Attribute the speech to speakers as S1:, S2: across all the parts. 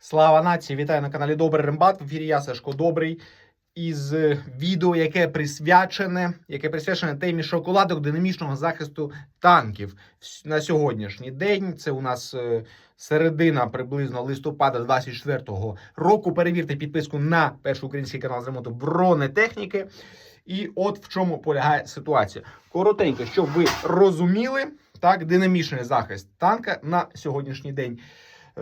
S1: Слава нації! Вітаю на каналі Добрий Рембат. В ефірі я Сашко Добрий. Із е, відео, яке присвячене, яке присвячене темі шоколадок динамічного захисту танків на сьогоднішній день. Це у нас е, середина приблизно листопада 24-го року. Перевірте підписку на перший український канал з ремонту бронетехніки. І от в чому полягає ситуація. Коротенько, щоб ви розуміли, так, динамічний захист танка на сьогоднішній день.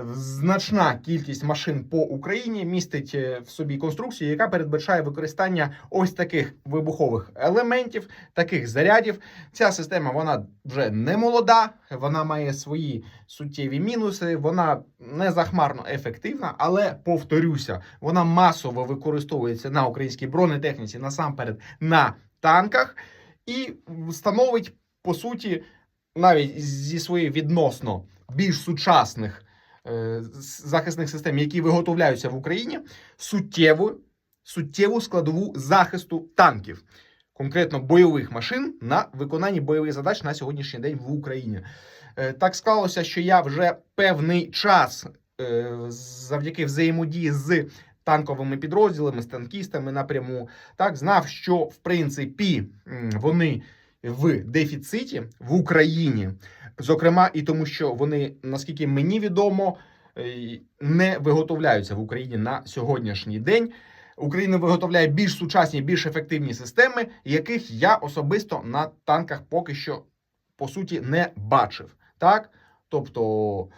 S1: Значна кількість машин по Україні містить е, в собі конструкцію, яка передбачає використання ось таких вибухових елементів, таких зарядів. Ця система вона вже не молода, вона має свої суттєві мінуси. Вона не захмарно ефективна, але повторюся, вона масово використовується на українській бронетехніці, насамперед на танках, і становить по суті навіть зі своєї відносно більш сучасних захисних систем, які виготовляються в Україні, суттєву, суттєву складову захисту танків, конкретно бойових машин на виконанні бойових задач на сьогоднішній день в Україні. Е, Так склалося, що я вже певний час е, завдяки взаємодії з танковими підрозділами, з танкістами напряму, так знав, що в принципі вони в дефіциті в Україні. Зокрема, і тому, що вони, наскільки мені відомо, е, не виготовляються в Україні на сьогоднішній день. Україна виготовляє більш сучасні, більш ефективні системи, яких я особисто на танках поки що по суті не бачив. Так, тобто.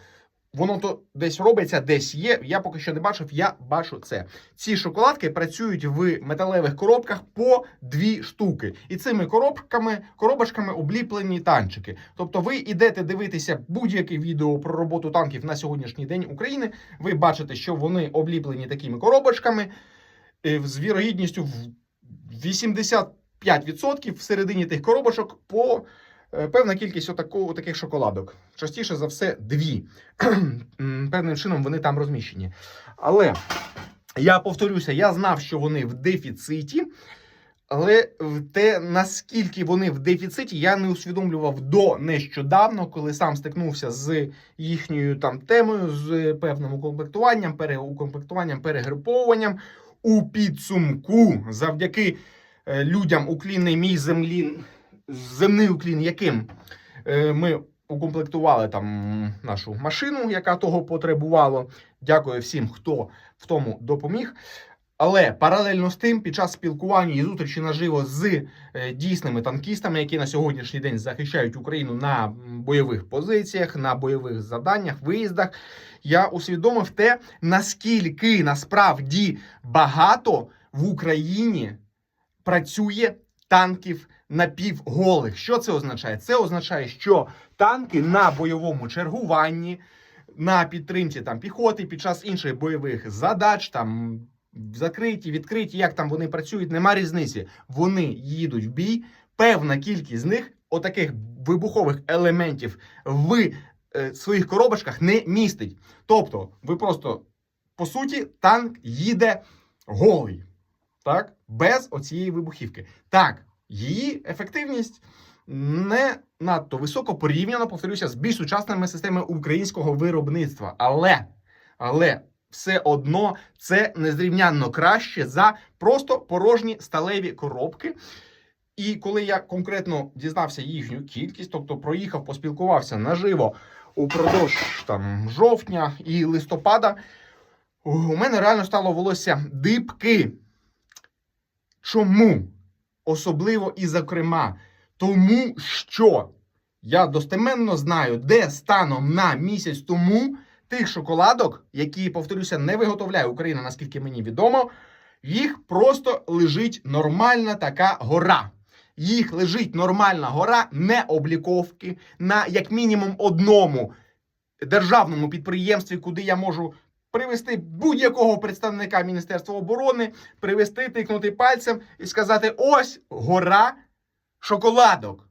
S1: Воно то десь робиться, десь є. Я поки що не бачив, я бачу це. Ці шоколадки працюють в металевих коробках по дві штуки. І цими коробками, коробочками обліплені танчики. Тобто ви йдете дивитися будь-яке відео про роботу танків на сьогоднішній день України. Ви бачите, що вони обліплені такими коробочками е, з вірогідністю в 85% всередині тих коробочок по певна кількість отаку, таких шоколадок. Частіше за все, дві. Певним чином вони там розміщені. Але я повторюся, я знав, що вони в дефіциті. Але те, наскільки вони в дефіциті, я не усвідомлював до нещодавно, коли сам стикнувся з їхньою там темою, з певним укомплектуванням, переукомплектуванням, перегруповуванням. У підсумку, завдяки е, людям уклінний мій землі, земний уклін, яким е, ми укомплектували там нашу машину, яка того потребувало. Дякую всім, хто в тому допоміг. Але паралельно з тим, під час спілкування і зустрічі наживо з е, дійсними танкістами, які на сьогоднішній день захищають Україну на бойових позиціях, на бойових завданнях, виїздах, я усвідомив те, наскільки насправді багато в Україні працює танків напівголих. Що це означає? Це означає, що танки на бойовому чергуванні, на підтримці там піхоти під час інших бойових задач, там закриті, відкриті, як там вони працюють, нема різниці. Вони їдуть в бій. Певна кількість з них, отаких вибухових елементів, в е, своїх коробочках не містить. Тобто, ви просто по суті, танк їде голий, так? Без оцієї вибухівки. Так, її ефективність не надто високо порівняно, повторюся, з більш сучасними системами українського виробництва. Але, але все одно це незрівнянно краще за просто порожні сталеві коробки. І коли я конкретно дізнався їхню кількість, тобто проїхав, поспілкувався наживо упродовж там жовтня і листопада, у мене реально стало волосся дибки. Чому? Особливо і зокрема, тому що я достеменно знаю, де станом на місяць тому тих шоколадок, які, повторюся, не виготовляє Україна, наскільки мені відомо, їх просто лежить нормальна така гора. Їх лежить нормальна гора не обліковки на як мінімум одному державному підприємстві, куди я можу привести будь-якого представника Міністерства оборони, привести, тикнути пальцем і сказати: ось гора шоколадок.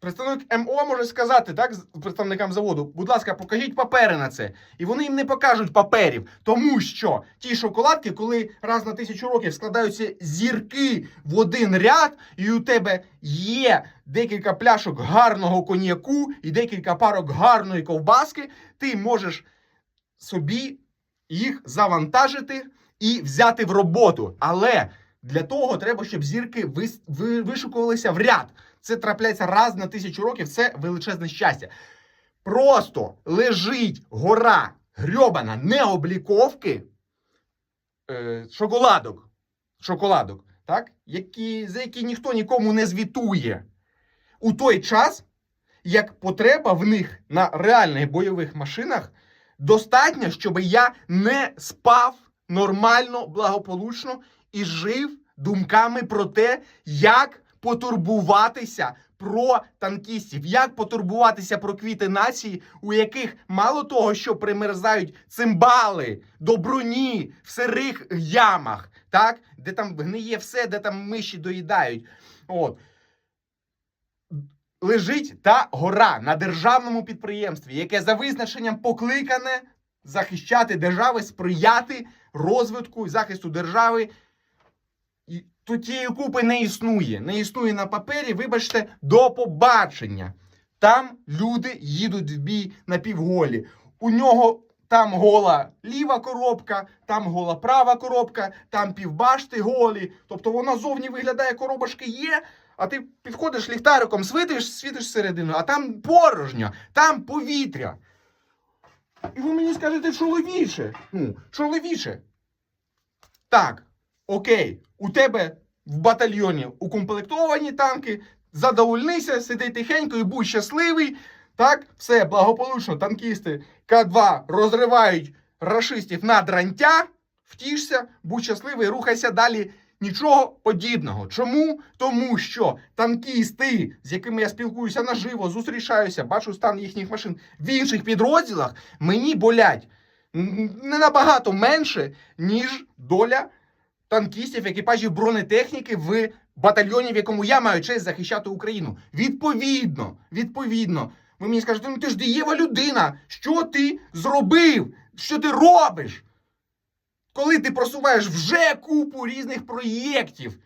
S1: Представник МО може сказати так представникам заводу, будь ласка, покажіть папери на це. І вони їм не покажуть паперів, тому що ті шоколадки, коли раз на тисячу років складаються зірки в один ряд, і у тебе є декілька пляшок гарного коньяку і декілька парок гарної ковбаски, ти можеш собі їх завантажити і взяти в роботу. Але для того треба, щоб зірки вишукувалися в ряд. Це трапляється раз на тисячу років. Це величезне щастя. Просто лежить гора грьобана необліковки е, шоколадок. Шоколадок, так? Які, за які ніхто нікому не звітує. У той час, як потреба в них на реальних бойових машинах достатня, щоб я не спав нормально, благополучно і жив думками про те, як потурбуватися про танкістів, як потурбуватися про квіти нації, у яких мало того, що примерзають цимбали до броні в сирих ямах, так, де там гниє все, де там миші доїдають. От. Лежить та гора на державному підприємстві, яке за визначенням покликане захищати держави, сприяти розвитку і захисту держави. І тут тієї купи не існує. Не існує на папері, вибачте, до побачення. Там люди їдуть в бій напівголі. У нього там гола ліва коробка, там гола права коробка, там півбашти голі. Тобто вона зовні виглядає, коробочки є, а ти підходиш ліхтариком, світиш, світиш всередину, а там порожньо, там повітря. І ви мені скажете, чоловіче. Ну, чоловіче. Так, окей, у тебе в батальйоні укомплектовані танки, задовольнися, сиди тихенько і будь щасливий. Так, все, благополучно, танкісти К2 розривають рашистів на дрантя, втішся, будь щасливий, рухайся далі. Нічого подібного. Чому? Тому що танкісти, з якими я спілкуюся наживо, зустрічаюся, бачу стан їхніх машин в інших підрозділах, мені болять не набагато менше, ніж доля танкістів, екіпажів бронетехніки в батальйоні, в якому я маю честь захищати Україну. Відповідно, відповідно. Ви мені скажете, ну ти ж дієва людина. Що ти зробив? Що ти робиш? Коли ти просуваєш вже купу різних проєктів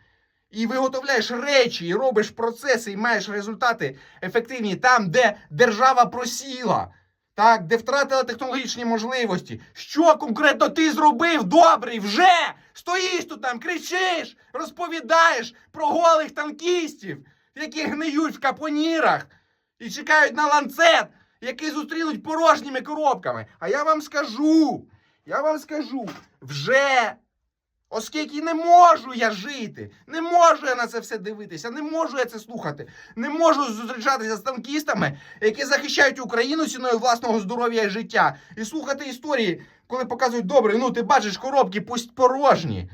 S1: і виготовляєш речі, і робиш процеси, і маєш результати ефективні там, де держава просіла, так, де втратила технологічні можливості. Що конкретно ти зробив добрий вже? Стоїш тут там, кричиш, розповідаєш про голих танкістів, які гниють в капонірах і чекають на ланцет, який зустрінуть порожніми коробками. А я вам скажу, я вам скажу, вже. Оскільки не можу я жити, не можу я на це все дивитися, не можу я це слухати, не можу зустрічатися з танкістами, які захищають Україну ціною власного здоров'я і життя, і слухати історії, коли показують добре, ну ти бачиш коробки пусть порожні.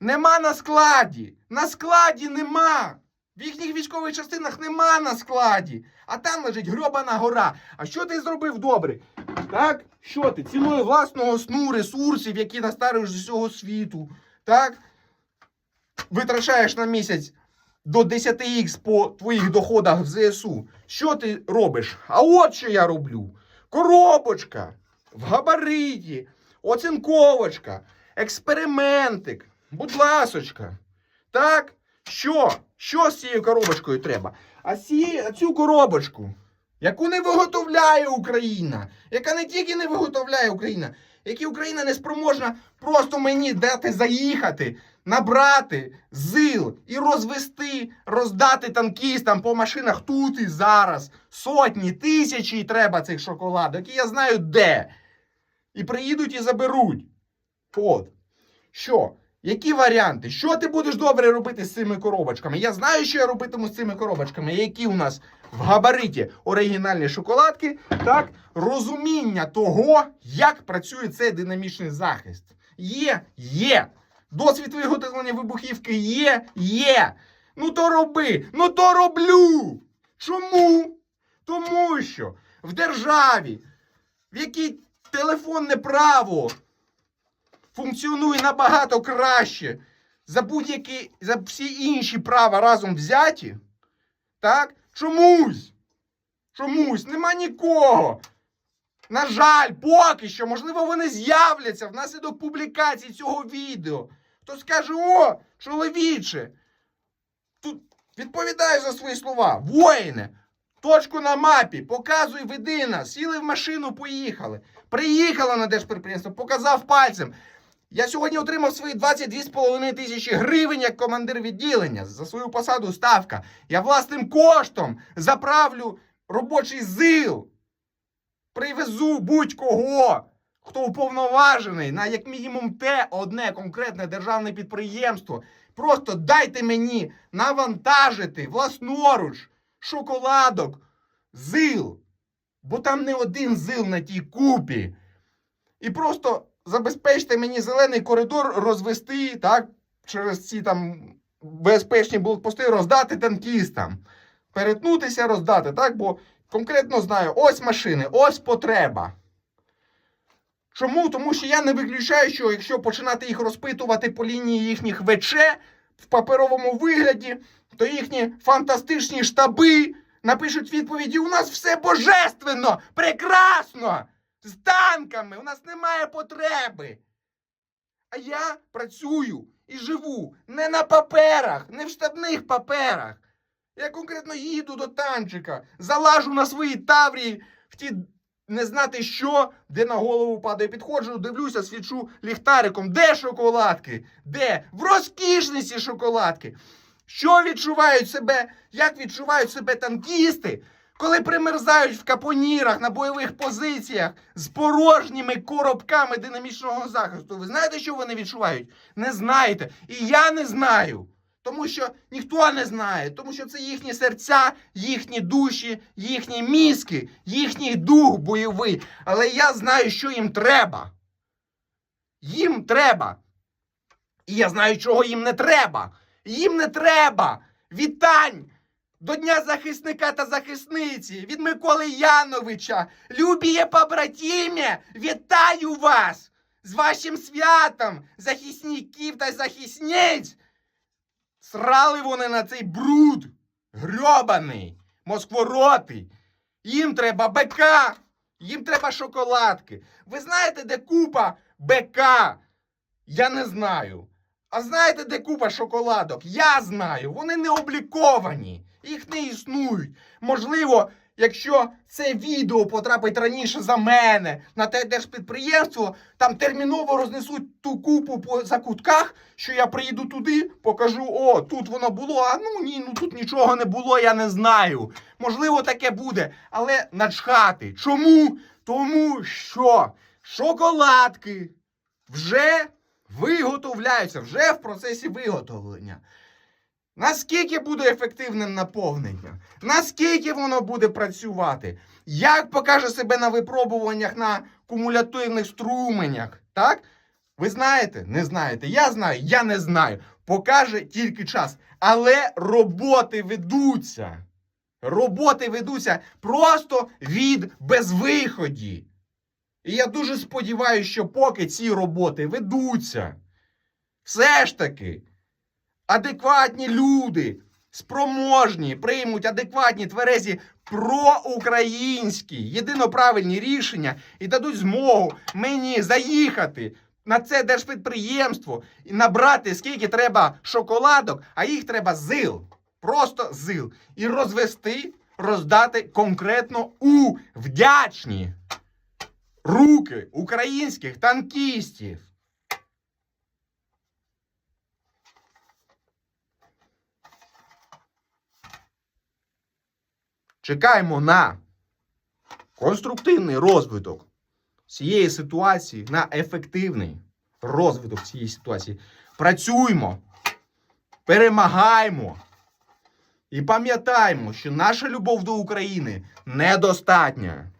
S1: Нема на складі. На складі нема. В їхніх військових частинах нема на складі. А там лежить грьобана гора. А що ти зробив добре? Так? Що ти? Ціною власного сну, ресурсів, які настарюєш з усього світу. Так? Витрачаєш на місяць до 10х по твоїх доходах в ЗСУ. Що ти робиш? А от що я роблю. Коробочка в габариті, оцінковочка, експериментик, будь ласочка. Так? Що? Що з цією коробочкою треба? А ці, а цю коробочку, яку не виготовляє Україна, яка не тільки не виготовляє Україна, які Україна не спроможна просто мені дати заїхати, набрати зил і розвести, роздати танкістам по машинах тут і зараз. Сотні, тисячі треба цих шоколадок, і я знаю де. І приїдуть і заберуть. От. Що? Які варіанти? Що ти будеш добре робити з цими коробочками? Я знаю, що я робитиму з цими коробочками, які у нас в габариті оригінальні шоколадки, так, розуміння того, як працює цей динамічний захист. Є, є. Досвід виготовлення вибухівки є, є. Ну то роби, ну то роблю. Чому? Тому що в державі, в якій телефонне право функціонує набагато краще за будь-які, за всі інші права разом взяті, так? Чомусь. Чомусь нема нікого. На жаль, поки що, можливо, вони з'являться внаслідок публікації цього відео. Хто скаже, о, чоловіче, тут відповідаєш за свої слова, воїне. Точку на мапі, показуй, веди нас. Сіли в машину, поїхали. Приїхала на держпідприємство, показав пальцем. Я сьогодні отримав свої 22,5 тисячі гривень як командир відділення за свою посаду ставка. Я власним коштом заправлю робочий зил. Привезу будь-кого, хто уповноважений на як мінімум те одне конкретне державне підприємство. Просто дайте мені навантажити власноруч шоколадок, зил. Бо там не один зил на тій купі. І просто забезпечте мені зелений коридор розвести, так, через ці там безпечні блокпости роздати танкістам. Перетнутися, роздати, так? Бо конкретно знаю, ось машини, ось потреба. Чому? Тому що я не виключаю, що якщо починати їх розпитувати по лінії їхніх ВЧ в паперовому вигляді, то їхні фантастичні штаби напишуть відповіді: у нас все божественно, прекрасно! З танками, у нас немає потреби. А я працюю і живу не на паперах, не в штабних паперах. Я конкретно їду до танчика, залажу на свої таврії в ті не знати що, де на голову падає. Підходжу, дивлюся, свічу ліхтариком. Де шоколадки? Де? В розкішниці шоколадки. Що відчувають себе, як відчувають себе танкісти, коли примерзають в капонірах на бойових позиціях з порожніми коробками динамічного захисту? Ви знаєте, що вони відчувають? Не знаєте. І я не знаю. Тому що ніхто не знає, тому що це їхні серця, їхні душі, їхні мізки, їхній дух бойовий. Але я знаю, що їм треба. Їм треба. І я знаю, чого їм не треба. Їм не треба вітань до Дня захисника та захисниці від Миколи Яновича. Любіє побратім'я, вітаю вас з вашим святом, захисників та захисниць. Срали вони на цей бруд. Грьобаний, москворотий. Їм треба БК, їм треба шоколадки. Ви знаєте, де купа БК? Я не знаю. А знаєте, де купа шоколадок? Я знаю. Вони не обліковані. Їх не існують. Можливо, якщо це відео потрапить раніше за мене на те держпідприємство, там терміново рознесуть ту купу по закутках, що я приїду туди, покажу, о, тут воно було, а ну ні, ну тут нічого не було, я не знаю. Можливо, таке буде, але начхати. Чому? Тому що шоколадки вже виготовляються, вже в процесі виготовлення. Наскільки буде ефективним наповнення? Наскільки воно буде працювати? Як покаже себе на випробуваннях на кумулятивних струменях? Так? Ви знаєте? Не знаєте. Я знаю, я не знаю. Покаже тільки час. Але роботи ведуться. Роботи ведуться просто від безвиході. І я дуже сподіваюся, що поки ці роботи ведуться, все ж таки адекватні люди, спроможні, приймуть адекватні тверезі проукраїнські, єдиноправильні рішення і дадуть змогу мені заїхати на це держпідприємство і набрати скільки треба шоколадок, а їх треба зил. Просто зил. І розвести, роздати конкретно у вдячні руки українських танкістів. Чекаємо на конструктивний розвиток цієї ситуації, на ефективний розвиток цієї ситуації. Працюємо, перемагаємо і пам'ятаємо, що наша любов до України недостатня.